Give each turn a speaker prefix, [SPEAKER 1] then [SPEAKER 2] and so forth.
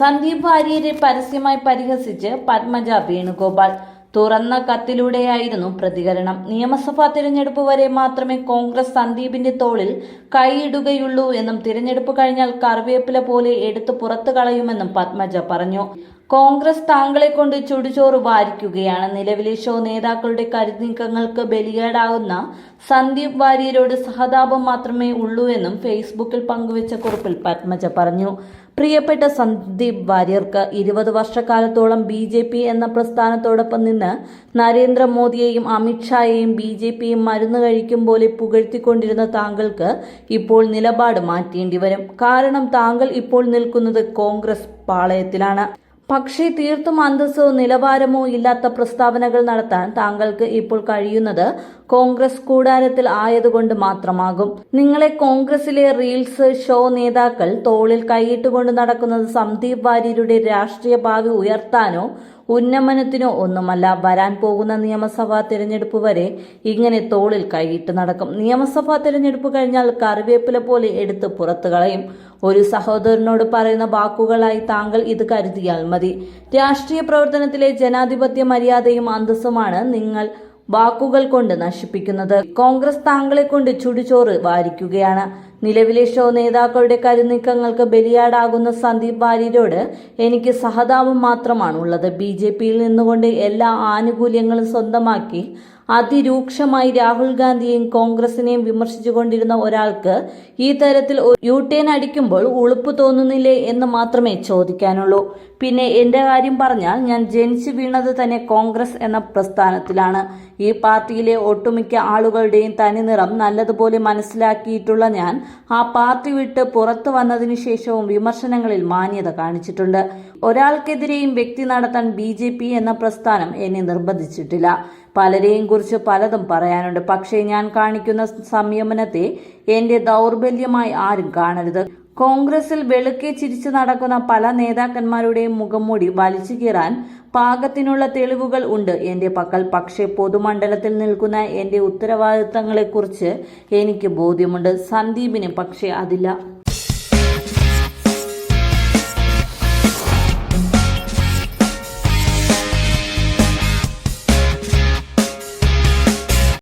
[SPEAKER 1] സന്ദീപ് വാര്യരെ പരസ്യമായി പരിഹസിച്ച് പത്മജ വേണുഗോപാൽ. തുറന്ന കത്തിലൂടെയായിരുന്നു പ്രതികരണം. നിയമസഭാ തിരഞ്ഞെടുപ്പ് വരെ മാത്രമേ കോൺഗ്രസ് സന്ദീപിന്റെ തോളിൽ കൈയിടുകയുള്ളൂ എന്നും തിരഞ്ഞെടുപ്പ് കഴിഞ്ഞാൽ കറിവേപ്പില പോലെ എടുത്തു പുറത്തു കളയുമെന്നും പത്മജ പറഞ്ഞു. കോൺഗ്രസ് താങ്കളെ കൊണ്ട് ചുടുചോറ് വാരിക്കുകയാണ്. നിലവിലെ ഷോ നേതാക്കളുടെ കരുനീക്കങ്ങൾക്ക് ബലികേടാവുന്ന സന്ദീപ് വാര്യരോട് സഹതാപം മാത്രമേ ഉള്ളൂ എന്നും ഫേസ്ബുക്കിൽ പങ്കുവച്ച കുറിപ്പിൽ പത്മജ പറഞ്ഞു. പ്രിയപ്പെട്ട സന്ദീപ് വാര്യർക്ക് ഇരുപത് വർഷക്കാലത്തോളം ബി ജെ പി എന്ന പ്രസ്ഥാനത്തോടൊപ്പം നിന്ന് നരേന്ദ്രമോദിയെയും അമിത്ഷായെയും ബി ജെ പിയും മരുന്ന് കഴിക്കും പോലെ പുകഴ്ത്തിക്കൊണ്ടിരുന്ന താങ്കൾക്ക് ഇപ്പോൾ നിലപാട് മാറ്റേണ്ടി വരും കാരണം താങ്കൾ ഇപ്പോൾ നിൽക്കുന്നത് കോൺഗ്രസ് പാളയത്തിലാണ്. പക്ഷേ തീർത്തും അന്തസ്സോ നിലവാരമോ ഇല്ലാത്ത പ്രസ്താവനകൾ നടത്താൻ താങ്കൾക്ക് ഇപ്പോൾ കഴിയുന്നത് കോൺഗ്രസ് കൂടാരത്തിൽ ആയതുകൊണ്ട് മാത്രമാകും. നിങ്ങളെ കോൺഗ്രസിലെ റീൽസ് ഷോ നേതാക്കൾ തോളിൽ കൈയിട്ടുകൊണ്ട് നടക്കുന്നത് സന്ദീപ് വാര്യരുടെ രാഷ്ട്രീയ ഭാവി ഉയർത്താനോ ഉന്നമനത്തിനോ ഒന്നുമല്ല വരാൻ പോകുന്ന നിയമസഭാ തിരഞ്ഞെടുപ്പ് വരെ ഇങ്ങനെ തോളിൽ കൈയിട്ട് നടക്കും. നിയമസഭാ തിരഞ്ഞെടുപ്പ് കഴിഞ്ഞാൽ കറിവേപ്പില പോലെ എടുത്ത് പുറത്തു കളയും. ഒരു സഹോദരനോട് പറയുന്ന വാക്കുകളായി താങ്കൾ ഇത് കരുതിയാൽ മതി. രാഷ്ട്രീയ പ്രവർത്തനത്തിലെ ജനാധിപത്യ മര്യാദയും അന്തസ്സുമാണ് നിങ്ങൾ വാക്കുകൾ കൊണ്ട് നശിപ്പിക്കുന്നത്. കോൺഗ്രസ് താങ്കളെ കൊണ്ട് ചുടുചോറ് വാരിക്കുകയാണ്. നിലവിലെ ഷോ നേതാക്കളുടെ കരുനീക്കങ്ങൾക്ക് ബലിയാടാകുന്ന സന്ദീപ് വാര്യരോട് എനിക്ക് സഹതാപം മാത്രമാണുള്ളത്. ബി ജെ പിയിൽ നിന്നുകൊണ്ട് എല്ലാ ആനുകൂല്യങ്ങളും സ്വന്തമാക്കി അതിരൂക്ഷമായി രാഹുൽ ഗാന്ധിയെയും കോൺഗ്രസിനെയും വിമർശിച്ചുകൊണ്ടിരുന്ന ഒരാൾക്ക് ഈ തരത്തിൽ യു ടേൺ അടിക്കുമ്പോൾ ഉളുപ്പ് തോന്നുന്നില്ലേ എന്ന് മാത്രമേ ചോദിക്കാനുള്ളൂ. പിന്നെ എന്റെ കാര്യം പറഞ്ഞാൽ ഞാൻ ജനിച്ചു വീണത് തന്നെ കോൺഗ്രസ് എന്ന പ്രസ്ഥാനത്തിലാണ്. ഈ പാർട്ടിയിലെ ഒട്ടുമിക്ക ആളുകളുടെയും തനിനിറം നല്ലതുപോലെ മനസ്സിലാക്കിയിട്ടുള്ള ഞാൻ ആ പാർട്ടി വിട്ട് പുറത്തു വന്നതിനു ശേഷവും വിമർശനങ്ങളിൽ മാന്യത കാണിച്ചിട്ടുണ്ട്. ഒരാൾക്കെതിരെയും വ്യക്തി നടത്താൻ ബി എന്ന പ്രസ്ഥാനം എന്നെ നിർബന്ധിച്ചിട്ടില്ല. പലരെയും കുറിച്ച് പലതും പറയാനുണ്ട്. പക്ഷേ ഞാൻ കാണിക്കുന്ന സംയമനത്തെ എന്റെ ദൗർബല്യമായി ആരും കാണരുത്. കോൺഗ്രസിൽ വെളുക്കെ ചിരിച്ചു നടക്കുന്ന പല നേതാക്കന്മാരുടെയും മുഖംമൂടി വലിച്ചു കീറാൻ പാകത്തിനുള്ള തെളിവുകൾ ഉണ്ട്. എന്റെ പക്കൽ പക്ഷേ പൊതുമണ്ഡലത്തിൽ നിൽക്കുന്ന എന്റെ ഉത്തരവാദിത്തങ്ങളെക്കുറിച്ച് എനിക്ക് ബോധ്യമുണ്ട്. സന്ദീപിന് പക്ഷേ അതില്ല.